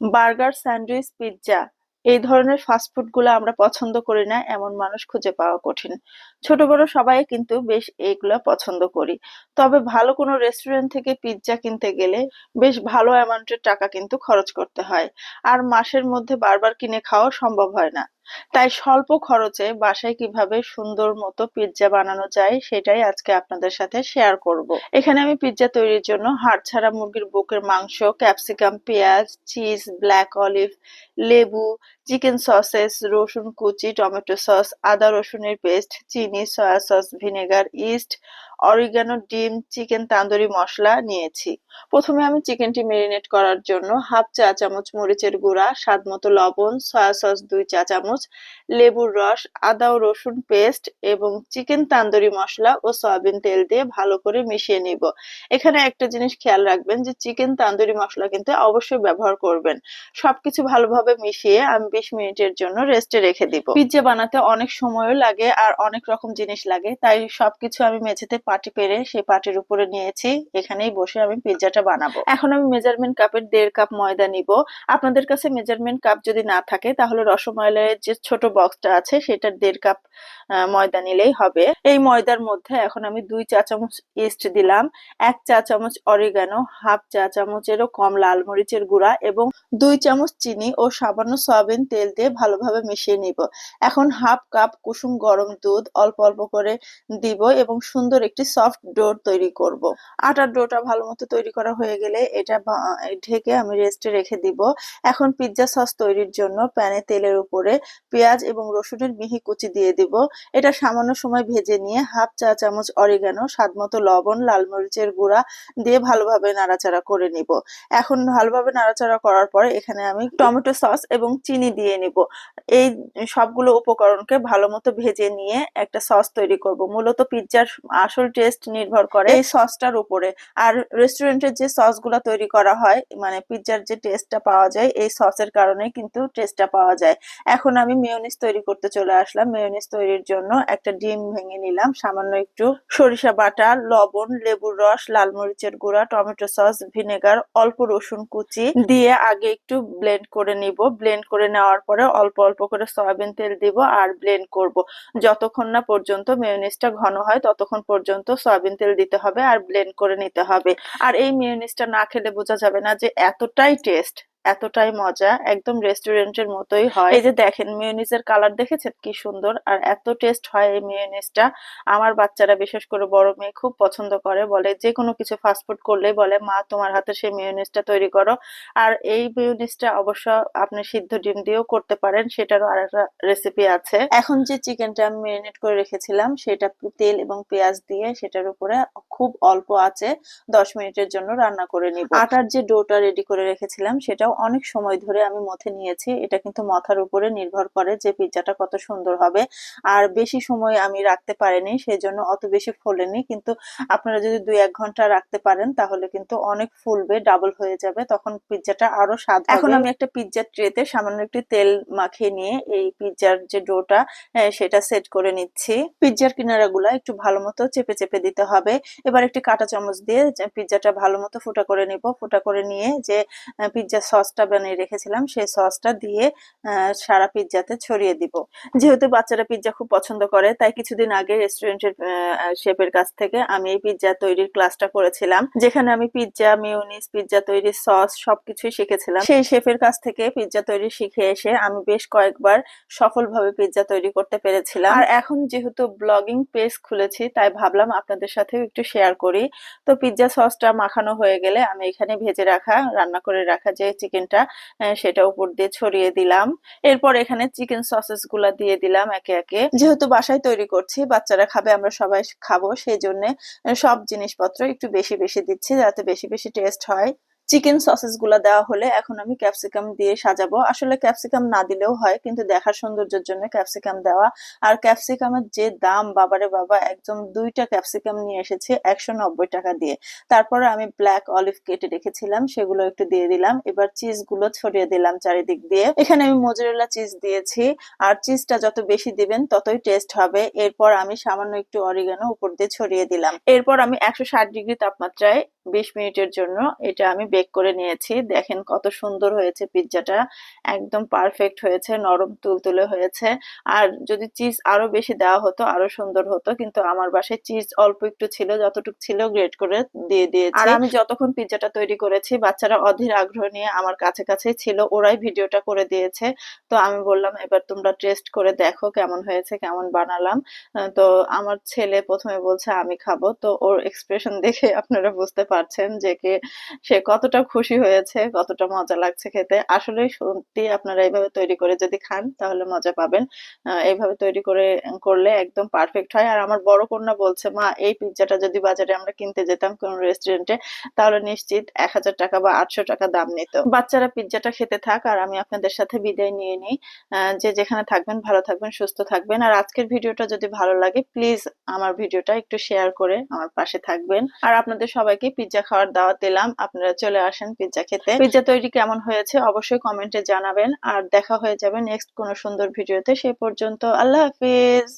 Burger, sandwich, pizza এই ধরনের ফাস্টফুডগুলো আমরা পছন্দ করি না, এমন মানুষ খুঁজে পাওয়া কঠিন। ছোট বড় সবাই কিন্তু বেশ এইগুলা পছন্দ করি। তবে ভালো কোনো রেস্টুরেন্ট থেকে পিৎজা কিনতে গেলে বেশ ভালো অ্যামাউন্টের টাকা কিন্তু খরচ করতে হয়। আর মাসের মধ্যে বারবার কিনে খাওয়া সম্ভব হয় না। তাই স্বল্প খরচে বাসায় কীভাবে সুন্দর মতো পিৎজা বানানো যায় সেটাই আজকে আপনাদের সাথে শেয়ার করব। এখানে আমি পিৎজা তৈরির জন্য হাড় ছাড়া মুরগির বুকের মাংস ক্যাপসিকাম পেঁয়াজ চিজ ব্ল্যাক অলিভ লেবু চিকেন সসেস, রসুন কুচি, টমেটো সস, আদা রসুনের পেস্ট, চিনি, soya sauce, vinegar, yeast, oregano ডিম, চিকেন তান্দুরি মশলা নিয়েছি। প্রথমে আমি চিকেনটি মেরিনেট করার জন্য হাফ চা চামচ মরিচের গুঁড়া, স্বাদ মতো লবণ, সয়া সস দুই চা চামচ, লেবুর রস, আদা ও রসুন পেস্ট এবং চিকেন তান্দুরি মশলা ও সয়াবিন তেল দিয়ে ভালো করে মিশিয়ে নিব। এখানে একটা জিনিস খেয়াল রাখবেন যে, চিকেন তান্দুরি মশলা কিন্তু অবশ্যই ব্যবহার করবেন। সবকিছু ভালোভাবে মিশিয়ে আমি বিশ মিনিটের জন্য রেস্টে রেখে দিব। পিৎজা বানাতে অনেক সময়ও লাগে আর অনেক রকম জিনিস লাগে, তাই সবকিছু আমি মেঝেতে পাটি পেরে সেই পাটির উপরে নিয়েছি, এখানেই বসে আমি পিৎজাটা বানাবো। এখন আমি মেজারমেন্ট কাপের দেড় কাপ ময়দা নিব। আপনাদের কাছে মেজারমেন্ট কাপ যদি না থাকে, তাহলে রসময়লের যে ছোট বক্সটা আছে, সেটার দেড় কাপ ময়দা নিলেই হবে। এই ময়দার মধ্যে এখন আমি দুই চা চামচ ইস্ট দিলাম, এক চা চামচ অরিগানো হাফ চা চামচেরও কম লাল মরিচের গুঁড়া এবং দুই চামচ চিনি ও সামান্য সয়াবিন তেল দিয়ে ভালোভাবে মিশিয়ে নিব। এখন হাফ কাপ কুসুম গরম দুধ অল্প অল্প করে দিব এবং সুন্দর একটি সফট ডো তৈরি করব। আটার ডোটা ভালো মতো তৈরি করা হয়ে গেলে এটা ঢেকে আমি রেস্টে রেখে দিব। এখন পিৎজা সস তৈরির জন্য প্যানে তেলের উপরে পেঁয়াজ এবং রসুনের মিহি কুচি দিয়ে দিব। এটা সামান্য সময় ভেজে নিয়ে হাফ চা চামচ অরিগানো স্বাদ মতো লবণ, লাল মরিচের গুঁড়া দিয়ে ভালোভাবে নাড়াচাড়া করে নিব। এখন ভালোভাবে নাড়াচাড়া করার পরে এখানে আমি টমেটো সস এবং চিনি দিয়ে নিব। এই সবগুলো উপকরণকে ভালো মতো ভেজে নিয়ে একটা সস তৈরি করব। মূলত পিৎজার আসল টেস্ট নির্ভর করে এই সসটার উপরে। আর রেস্টুরেন্টের যে সসগুলো তৈরি করা হয় মানে পিৎজার যে টেস্টটা পাওয়া যায়, এই সসের কারণে কিন্তু টেস্টটা পাওয়া যায়। এখন আমি মেয়োনিজ তৈরি করতে চলে আসলাম। মেয়োনিজ তৈরির জন্য একটা ডিম ভেঙে নিলাম। সামান্য একটু সরিষা বাটা, লবণ, লেবুর রস, লাল মরিচের গুঁড়া, টমেটো সস ভিনেগার অল্প রসুন কুচি দিয়ে আগে একটু ব্লেন্ড করে নিব। ব্লেন্ড করে নেওয়ার পরে অল্প অল্প করে সয়াবিন তেল দিব আর ব্লেন্ড করব। যতক্ষণ না পর্যন্ত মেয়োনিজটা ঘন হয়, ততক্ষণ পর্যন্ত সয়াবিন তেল দিতে হবে আর ব্লেন্ড করে নিতে হবে। আর এই মেয়োনিজটা না খেলে বোঝা যাবে না যে এতটাই টেস্ট এতটাই মজা একদম রেস্টুরেন্টের মতোই হয়। এই যে দেখেন মেয়োনিজের কালার দেখেছেন? কি সুন্দর। আর এত টেস্ট হয় এই মেয়োনিজটা আমার বাচ্চারা বিশেষ করে বড় মেয়ে খুব পছন্দ করে। বলে যে কোনো কিছু ফাস্টফুড করলেই বলে মা তোমার হাতে সেই মেয়োনিজটা তৈরি করো। আর এই মেয়োনিজটা অবশ্য আপনি সিদ্ধ ডিম দিয়েও করতে পারেন। সেটারও আর একটা রেসিপি আছে। এখন যে চিকেনটা আমি মেরিনেট করে রেখেছিলাম সেটা তেল এবং পেঁয়াজ দিয়ে সেটার উপরে খুব অল্প আছে। দশ মিনিটের জন্য রান্না করে নিব। আটার যে ডোটা রেডি করে রেখেছিলাম সেটাও অনেক সময় ধরে আমি মথে নিয়েছি। এটা কিন্তু মাথার উপরে নির্ভর করে যে পিৎজাটা কত সুন্দর হবে। আর বেশি সময় আমি রাখতে পারিনি সেই জন্য অত বেশি ফোলেনি। কিন্তু আপনারা যদি দুই এক ঘণ্টা রাখতে পারেন, তাহলে কিন্তু অনেক ফুলবে ডাবল হয়ে যাবে। তখন পিৎজাটা আরও স্বাদ এখন আমি একটা পিৎজার ট্রেতে সামান্য একটু তেল মাখিয়ে নিয়ে এই পিৎজার যে ডোটা সেটা সেট করে নিচ্ছি। পিৎজার কিনারাগুলা একটু ভালো মতো চেপে চেপে দিতে হবে। এবার একটি কাঁটা চামচ দিয়ে পিৎজাটা ভালো মতো ফুটা করে নিব। ফুটা করে নিয়ে যে পিৎজা সস সসটা বানিয়ে রেখেছিলাম, সেই সসটা দিয়ে সারা পিৎজাতে ছড়িয়ে দিব। যেহেতু বাচ্চারা পিৎজা খুব পছন্দ করে, তাই কিছুদিন আগে রেস্টুরেন্টের শেফের কাছ থেকে আমি এই পিৎজা তৈরির ক্লাসটা করেছিলাম, যেখানে আমি পিৎজা মিউনিস পিৎজা তৈরির সস সবকিছুই শিখেছিলাম। সেই শেফের কাছ থেকে পিৎজা তৈরি শিখে এসে আমি বেশ কয়েকবার সফলভাবে পিৎজা তৈরি করতে পেরেছিলাম। আর এখন যেহেতু ব্লগিং পেজ খুলেছি, তাই ভাবলাম আপনাদের সাথেও একটু শেয়ার করি। তো পিৎজা সসটা মাখানো হয়ে গেলে আমি এখানে ভেজে রাখা, রান্না করে রাখা যে চিকেনটা সেটা উপর দিয়ে ছড়িয়ে দিলাম। এরপর এখানে চিকেন সসেসগুলা দিয়ে দিলাম একে একে। যেহেতু বাসায় তৈরি করছি, বাচ্চারা খাবে, আমরা সবাই খাব সেই জন্য সব জিনিসপত্র একটু বেশি বেশি দিচ্ছি যাতে বেশি বেশি টেস্ট হয়। চিকেন সসেসগুলা দেওয়া হলে এখন আমি ক্যাপসিকাম দিয়ে সাজাবো। আসলে ক্যাপসিকাম না দিলেও হয়, কিন্তু দেখার সৌন্দর্যের জন্য ক্যাপসিকাম দেওয়া। আর ক্যাপসিকামের যে দাম, বাবারে বাবা, একদম দুইটা ক্যাপসিকাম নিয়ে এসেছে একশো নব্বই টাকা দিয়ে। তারপরে আমি ব্ল্যাক অলিভ কেটে রেখেছিলাম, সেগুলো একটু দিয়ে দিলাম। এবার চিজগুলো ছড়িয়ে দিলাম চারিদিক দিয়ে। এখানে আমি মোজরেলা চিজ দিয়েছি, আর চিজটা যত বেশি দিবেন ততই টেস্ট হবে। এরপর আমি সামান্য একটু অরিগানো উপর দিয়ে ছড়িয়ে দিলাম। এরপর আমি একশো ষাট ডিগ্রি তাপমাত্রায় বিশ মিনিটের জন্য এটা আমি বেক করে নিয়েছি। দেখেন কত সুন্দর হয়েছে পিৎজাটা। একদম পারফেক্ট হয়েছে, নরম তুলতুলে হয়েছে। আর যদি চিজ আরও বেশি দেওয়া হতো, আরও সুন্দর হতো। কিন্তু আমার বাসায় চিজ অল্প একটু ছিল, যতটুকু ছিল গ্রেট করে দিয়ে দিয়েছি। আর আমি যতক্ষণ পিৎজাটা তৈরি করেছি, বাচ্চারা অধীর আগ্রহ নিয়ে আমার কাছে কাছেই ছিল, ওরাই ভিডিওটা করে দিয়েছে। তো আমি বললাম, এবার তোমরা টেস্ট করে দেখো কেমন হয়েছে, কেমন বানালাম। তো আমার ছেলে প্রথমে বলছে, আমি খাব। তো ওর এক্সপ্রেশন দেখে আপনারা বুঝতে পারছেন যে কে, সে কতটা খুশি হয়েছে, কতটা মজা লাগছে খেতে। আসলে সত্যি আপনারা এইভাবে তৈরি করে যদি খান, তাহলে মজা পাবেন। এইভাবে তৈরি করে, করলে একদম পারফেক্ট হয়। আর আমার বড় কন্যা বলছে, মা, এই পিৎজাটা যদি বাজারে আমরা কিনতে যেতাম কোন রেস্টুরেন্টে তাহলে নিশ্চিত এক হাজার টাকা বা আটশো টাকা দাম নিত। বাচ্চারা পিৎজাটা খেতে থাক, আর আমি আপনাদের সাথে বিদায় নিয়ে নিই। যে যেখানে থাকবেন, ভালো থাকবেন, সুস্থ থাকবেন। আর আজকের ভিডিওটা যদি ভালো লাগে প্লিজ আমার ভিডিওটা একটু শেয়ার করে আমার পাশে থাকবেন। আর আপনাদের সবাইকে পিৎজা খাওয়ার দাওয়াত দিলাম। আপনারা চলে আসেন পিৎজা খেতে। পিৎজা তৈরি কেমন হয়েছে অবশ্যই কমেন্টে জানাবেন। আর দেখা হয়ে যাবে নেক্সট কোন সুন্দর ভিডিওতে। সে পর্যন্ত আল্লাহ হাফিজ।